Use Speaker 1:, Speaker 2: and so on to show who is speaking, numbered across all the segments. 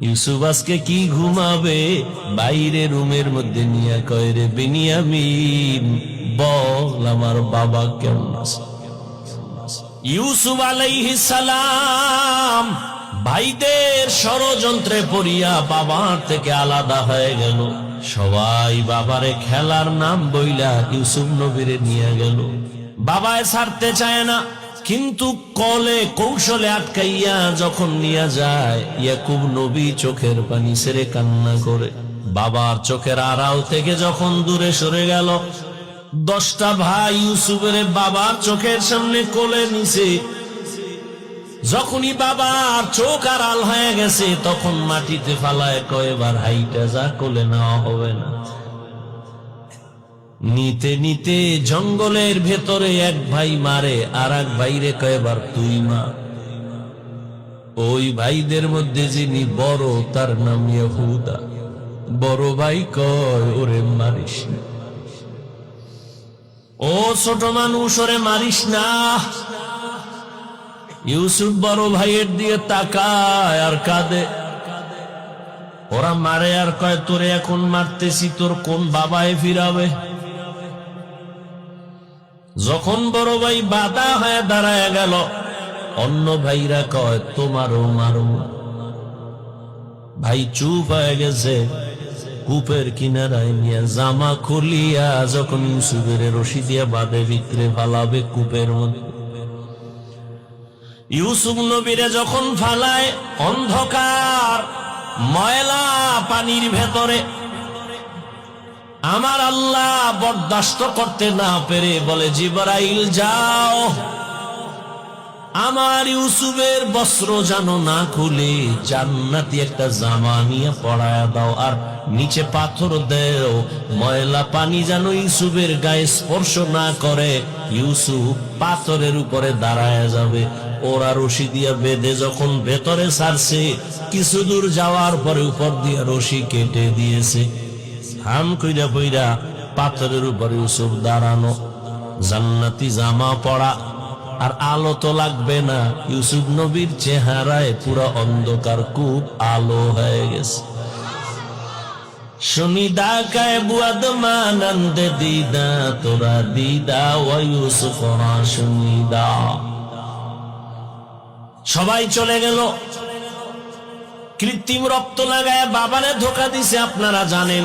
Speaker 1: ইউসুফ আজকে কি ঘুমাবে? বাইরে রুমের মধ্যে নিয়ে কয় রে বল আমার বাবা কেমন আছে? ইউসুফ আলাইহিস সালাম ভাইদের ষড়যন্ত্রে পড়িয়া বাবার থেকে আলাদা হয়ে গেল। সবাই বাবারে খেলার নাম বইলা ইউসুফ নবীরে নিয়ে গেল। বাবায় ছাড়তে চায় না। কিন্তু কলে কৌশলে আটকাইয়া যখন নিয়ে যায়, ইয়াকুব নবী চোখের পানি সেরে কান্না করে। বাবার চোখের আড়াল থেকে যখন দূরে সরে গেল, দশটা ভাই ইউসুফের বাবার চোখের সামনে কোলে নিছে। যখনই বাবার চোখ আড়াল হয়ে গেছে, তখন মাটিতে ফালায় কয়েবার হাইটা যা কোলে নেওয়া হবে না। নিতে নিতে জঙ্গলের ভেতরে এক ভাই মারে আর এক ভাইরে কয়েবার তুই মা ওই ভাইদের মধ্যে যিনি বড়, তার নাম ইহুদা। বড় ভাই কয়, ওরে মারিস ও ছোট মানুষ, ওরে মারিস না। ইউসুফ বড় ভাইয়ের দিয়ে তাকায় আর কাঁদে। ওরা মারে আর কয়, তোরে এখন মারতেছি, তোর কোন বাবায় ফিরাবে? যখন বড় ভাই বাধা হয়ে দাঁড়ায় গেল, অন্য ভাইরা কয়, তোমারও মারো। ভাই চুপ হয়ে গেছে, কূপের কিনারায় নিয়ে জামা খুলিয়া যখন ইউসুফের রশি দিয়া বাঁধে ভিতরে ফালাবে কূপের মধ্যে। ইউসুফ নবীরে যখন ফালায়, অন্ধকার, ময়লা পানির ভেতরে আমার আল্লাহ বরদাস্ত করতে না পেরে বলে, জিবরাইল, যাও। আমার ইউসুফের বস্ত্র যেন না খুলে, জান্নাতি একটা জামা নিয়ে পড়ায় দাও, আর নিচে পাথর দেও। ময়লা পানি যেন ইউসুফের গায়ে স্পর্শ না করে, ইউসুফ পাথরের উপরে দাঁড়ায় যাবে। ওরা রশি দিয়া বেঁধে যখন ভেতরে ছাড়ছে কিছু দূর যাওয়ার পরে উপর দিয়ে রশি কেটে দিয়েছে। হাম কইরা কইরা পাথরের উপরে ইউসুফ দাঁড়ানো। জান্নাতি জামা পড়া, আর আলো তো লাগবে না। ইউসুফ নবীর চেহারায় পুরো অন্ধকার, খুব আলো হয়ে গেছে। কায় বুয়াদ মানন্দ দিদা, তোরা দিদা, ও ইউসুফ সুনিদা সবাই চলে গেল। কৃত্রিম রক্ত লাগায় বাবারে ধোকা দিছে, আপনারা জানেন।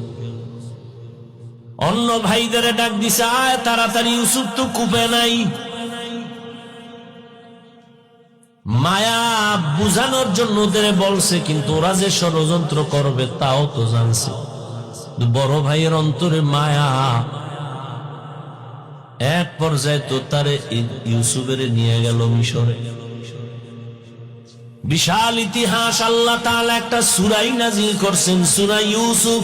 Speaker 1: অন্য ভাইদের ডাক দিছে, আয় তাড়াতাড়ি, ইউসুফ তো কূপে নাই। মায়া বুঝানোর জন্য ওদের বলছে, কিন্তু ওরা যে ষড়যন্ত্র করবে তাও তো জানছে। বড় ভাইয়ের অন্তরে মায়া। এক পর্যায়ে তো তারে ইউসুফের নিয়ে গেল মিশরে। বিশাল ইতিহাস, আল্লাহ তাআলা একটা সুরাই নাজিল করছেন সুরাই ইউসুফ।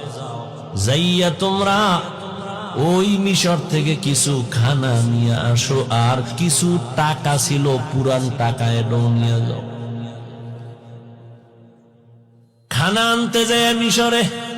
Speaker 1: যাইয়া তোমরা ওই মিশর থেকে কিছু খানা নিয়ে আসো, আর কিছু টাকা ছিল, পুরান টাকা এটাও নিয়ে যাও। খানা আনতে যায় মিশরে।